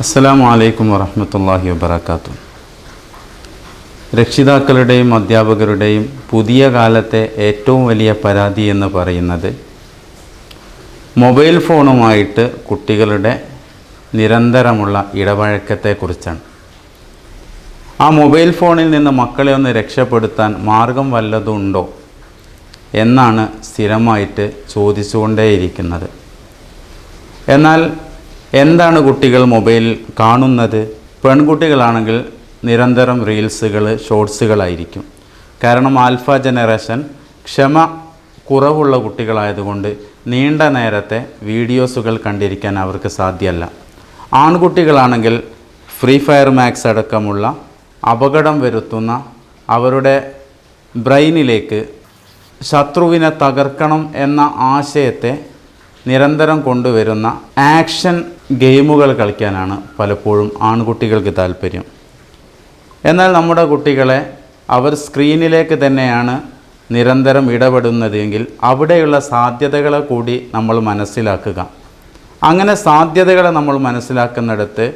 അസ്സലാമു അലൈക്കും വറഹ്മത്തുള്ളാഹി വബറകാതുഹു. രക്ഷിതാക്കളുടെയും അധ്യാപകരുടെയും പുതിയ കാലത്തെ ഏറ്റവും വലിയ പരാതി എന്ന് പറയുന്നത് മൊബൈൽ ഫോണുമായിട്ട് കുട്ടികളുടെ നിരന്തരമുള്ള ഇടപഴക്കത്തെക്കുറിച്ചാണ്. ആ മൊബൈൽ ഫോണിൽ നിന്ന് മക്കളെ ഒന്ന് രക്ഷപ്പെടുത്താൻ മാർഗം വല്ലതുണ്ടോ എന്നാണ് സ്ഥിരമായിട്ട് ചോദിച്ചുകൊണ്ടേയിരിക്കുന്നത്. എന്നാൽ എന്താണ് കുട്ടികൾ മൊബൈലിൽ കാണുന്നത്? പെൺകുട്ടികളാണെങ്കിൽ നിരന്തരം റീൽസുകൾ ഷോർട്സുകളായിരിക്കും. കാരണം ആൽഫ ജനറേഷൻ ക്ഷമ കുറവുള്ള കുട്ടികളായതുകൊണ്ട് നീണ്ട നേരത്തെ വീഡിയോസുകൾ കണ്ടിരിക്കാൻ അവർക്ക് സാധ്യമല്ല. ആൺകുട്ടികളാണെങ്കിൽ ഫ്രീ ഫയർ മാക്സ് അടക്കമുള്ള അപകടം വരുത്തുന്ന അവരുടെ ബ്രെയിനിലേക്ക് ശത്രുവിനെ തകർക്കണം എന്ന ആശയത്തെ നിരന്തരം കൊണ്ടുവരുന്ന ആക്ഷൻ ഗെയിമുകൾ കളിക്കാനാണ് പലപ്പോഴും ആൺകുട്ടികൾക്ക് താല്പര്യം. എന്നാൽ നമ്മുടെ കുട്ടികളെ അവർ സ്ക്രീനിലേക്ക് തന്നെയാണ് നിരന്തരം ഇടപെടുന്നതെങ്കിൽ അവിടെയുള്ള സാധ്യതകളെ കൂടി നമ്മൾ മനസ്സിലാക്കുക. അങ്ങനെ സാധ്യതകളെ നമ്മൾ മനസ്സിലാക്കുന്നിടത്ത്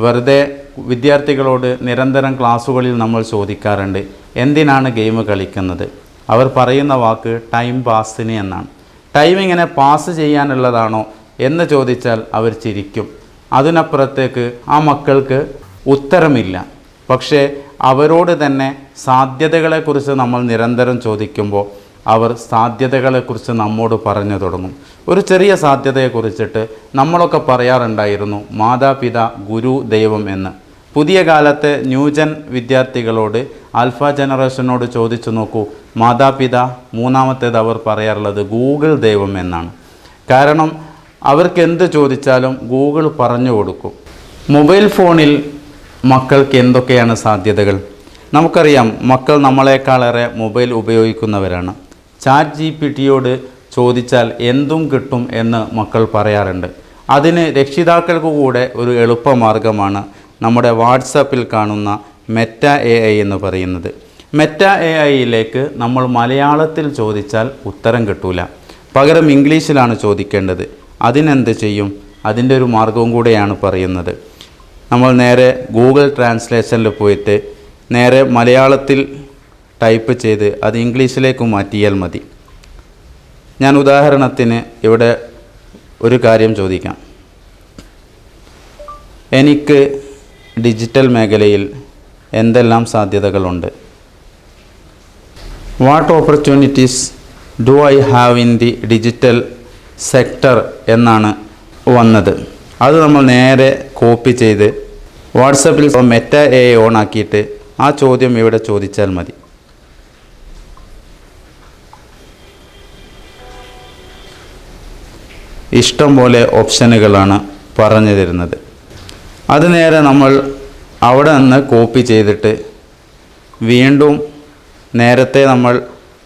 വെറുതെ വിദ്യാർത്ഥികളോട് നിരന്തരം ക്ലാസ്സുകളിൽ നമ്മൾ ചോദിക്കാറുണ്ട് എന്തിനാണ് ഗെയിം കളിക്കുന്നത്? അവർ പറയുന്ന വാക്ക് ടൈം പാസിന് എന്നാണ്. ടൈം ഇങ്ങനെ പാസ് ചെയ്യാനുള്ളതാണോ എന്ന് ചോദിച്ചാൽ അവർ ചിരിക്കും. അതിനപ്പുറത്തേക്ക് ആ മക്കൾക്ക് ഉത്തരമില്ല. പക്ഷേ അവരോട് തന്നെ സാധ്യതകളെക്കുറിച്ച് നമ്മൾ നിരന്തരം ചോദിക്കുമ്പോൾ അവർ സാധ്യതകളെക്കുറിച്ച് നമ്മോട് പറഞ്ഞു തുടങ്ങും. ഒരു ചെറിയ സാധ്യതയെക്കുറിച്ചിട്ട് നമ്മളൊക്കെ പറയാറുണ്ടായിരുന്നു മാതാപിത ഗുരു ദൈവം എന്ന്. പുതിയ കാലത്തെ ന്യൂജൻ വിദ്യാർത്ഥികളോട് ആൽഫ ജനറേഷനോട് ചോദിച്ചു നോക്കൂ മാതാപിത മൂന്നാമത്തേത് അവർ പറയാറുള്ളത് ഗൂഗിൾ ദൈവം എന്നാണ്. കാരണം അവർക്ക് എന്ത് ചോദിച്ചാലും ഗൂഗിൾ പറഞ്ഞു കൊടുക്കും. മൊബൈൽ ഫോണിൽ മക്കൾക്ക് എന്തൊക്കെയാണ് സാധ്യതകൾ? നമുക്കറിയാം മക്കൾ നമ്മളെക്കാളേറെ മൊബൈൽ ഉപയോഗിക്കുന്നവരാണ്. ചാറ്റ് ജി പി ടിയോട് ചോദിച്ചാൽ എന്തും കിട്ടും എന്ന് മക്കൾ പറയാറുണ്ട്. അതിന് രക്ഷിതാക്കൾക്ക് കൂടെ ഒരു എളുപ്പമാർഗമാണ് നമ്മുടെ വാട്സാപ്പിൽ കാണുന്ന മെറ്റ എ ഐ എന്ന് പറയുന്നത്. മെറ്റ എ ഐയിലേക്ക് നമ്മൾ മലയാളത്തിൽ ചോദിച്ചാൽ ഉത്തരം കിട്ടൂല. പകരം ഇംഗ്ലീഷിലാണ് ചോദിക്കേണ്ടത്. അതിനെന്ത് ചെയ്യും? അതിന്റെ ഒരു മാർഗവും കൂടെയാണ് പറയുന്നത്. നമ്മൾ നേരെ ഗൂഗിൾ ട്രാൻസ്ലേഷനിൽ പോയിട്ട് നേരെ മലയാളത്തിൽ ടൈപ്പ് ചെയ്ത് അത് ഇംഗ്ലീഷിലേക്ക് മാറ്റിയാൽ മതി. ഞാൻ ഉദാഹരണത്തിന് ഇവിടെ ഒരു കാര്യം ചോദിക്കാം. എനിക്ക് ഡിജിറ്റൽ മേഖലയിൽ എന്തെല്ലാം സാധ്യതകളുണ്ട്? What opportunities do I have in the digital sector എന്നാണ് വന്നത്. അത് നമ്മൾ നേരെ കോപ്പി ചെയ്ത് വാട്സപ്പിൽ മെറ്റ എ ഓൺ ആക്കിയിട്ട് ആ ചോദ്യം ഇവിടെ ചോദിച്ചാൽ മതി. ഇഷ്ടം പോലെ ഓപ്ഷനുകളാണ് പറഞ്ഞു തരുന്നത്. അത് നേരെ നമ്മൾ അവിടെ നിന്ന് കോപ്പി ചെയ്തിട്ട് വീണ്ടും നേരത്തെ നമ്മൾ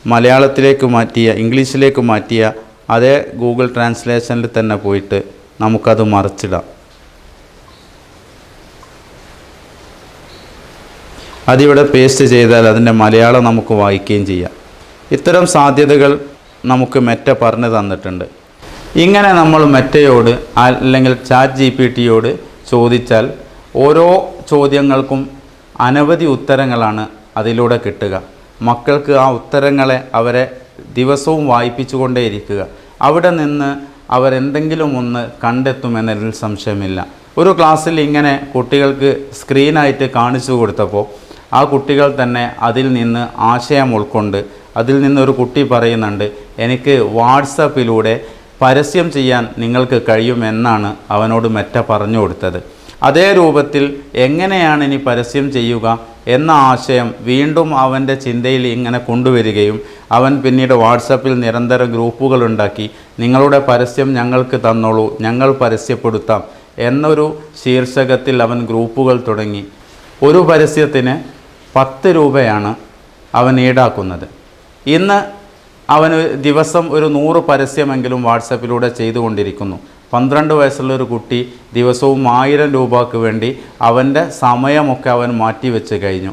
മലയാളത്തിലേക്ക് മാറ്റിയ ഇംഗ്ലീഷിലേക്ക് മാറ്റിയ അതേ ഗൂഗിൾ ട്രാൻസ്ലേഷനിൽ തന്നെ പോയിട്ട് നമുക്കത് മറിച്ചിടാം. അതിവിടെ പേസ്റ്റ് ചെയ്താൽ അതിന്റെ മലയാളം നമുക്ക് വായിക്കുകയും ചെയ്യാം. ഇത്തരം സാധ്യതകൾ നമുക്ക് മെറ്റ പറഞ്ഞു തന്നിട്ടുണ്ട്. ഇങ്ങനെ നമ്മൾ മെറ്റയോട് അല്ലെങ്കിൽ ചാറ്റ് ജി പി ടിയോട് ചോദിച്ചാൽ ഓരോ ചോദ്യങ്ങൾക്കും അനവധി ഉത്തരങ്ങളാണ് അതിലൂടെ കിട്ടുക. മക്കൾക്ക് ആ ഉത്തരങ്ങളെ അവരെ ദിവസവും വായിപ്പിച്ചുകൊണ്ടേയിരിക്കുക. അവിടെ നിന്ന് അവരെന്തെങ്കിലും ഒന്ന് കണ്ടെത്തുമെന്നതിൽ സംശയമില്ല. ഒരു ക്ലാസ്സിൽ ഇങ്ങനെ കുട്ടികൾക്ക് സ്ക്രീനായിട്ട് കാണിച്ചു കൊടുത്തപ്പോൾ ആ കുട്ടികൾ തന്നെ അതിൽ നിന്ന് ആശയം ഉൾക്കൊണ്ട് അതിൽ നിന്നൊരു കുട്ടി പറയുന്നുണ്ട് എനിക്ക് വാട്സപ്പിലൂടെ പരസ്യം ചെയ്യാൻ നിങ്ങൾക്ക് കഴിയുമെന്നാണ് അവനോട് മെറ്റ പറഞ്ഞു കൊടുത്തത്. അതേ രൂപത്തിൽ എങ്ങനെയാണ് ഇനി പരസ്യം ചെയ്യുക? എന്ന ആശയം വീണ്ടും അവന്റെ ചിന്തയിൽ ഇങ്ങനെ കൊണ്ടുവരികയും അവൻ പിന്നീട് വാട്സപ്പിൽ നിരന്തരം ഗ്രൂപ്പുകൾ ഉണ്ടാക്കി നിങ്ങളുടെ പരസ്യം ഞങ്ങൾക്ക് തന്നോളൂ ഞങ്ങൾ പരസ്യപ്പെടുത്താം എന്നൊരു ശീർഷകത്തിൽ അവൻ ഗ്രൂപ്പുകൾ തുടങ്ങി. ഒരു പരസ്യത്തിന് പത്ത് രൂപയാണ് അവൻ ഈടാക്കുന്നത്. ഇന്ന് അവന് ദിവസം ഒരു നൂറ് പരസ്യമെങ്കിലും വാട്സപ്പിലൂടെ ചെയ്തുകൊണ്ടിരിക്കുന്നു. പന്ത്രണ്ട് വയസ്സുള്ള ഒരു കുട്ടി ദിവസവും ആയിരം രൂപക്ക് വേണ്ടി അവന്റെ സമയമൊക്കെ അവൻ മാറ്റിവെച്ച് കഴിഞ്ഞു.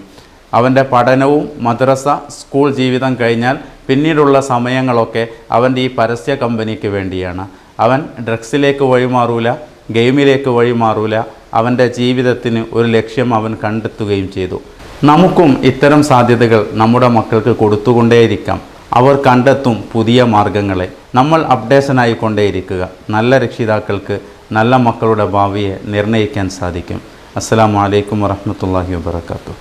അവന്റെ പഠനവും മദ്രസ സ്കൂൾ ജീവിതം കഴിഞ്ഞാൽ പിന്നീടുള്ള സമയങ്ങളൊക്കെ അവന്റെ ഈ പരസ്യ കമ്പനിക്ക് വേണ്ടിയാണ്. അവൻ ഡ്രഗ്സിലേക്ക് വഴിമാറൂല ഗെയിമിലേക്ക് വഴിമാറൂല അവന്റെ ജീവിതത്തിന് ഒരു ലക്ഷ്യം അവൻ കണ്ടെത്തുകയും ചെയ്തു. നമുക്കും ഇത്തരം സാധ്യതകൾ നമ്മുടെ മക്കൾക്ക് കൊടുത്തുകൊണ്ടേയിരിക്കാം. അവർ കണ്ടെത്തും പുതിയ മാർഗങ്ങളെ. നമ്മൾ അപ്ഡേഷനായി കൊണ്ടേയിരിക്കുക. നല്ല രക്ഷിതാക്കൾക്ക് നല്ല മക്കളുടെ ഭാവിയെ നിർണയിക്കാൻ സാധിക്കും. അസ്സാം വലൈക്കും വറഹമത്തല്ലാഹി വാബർക്കാത്തു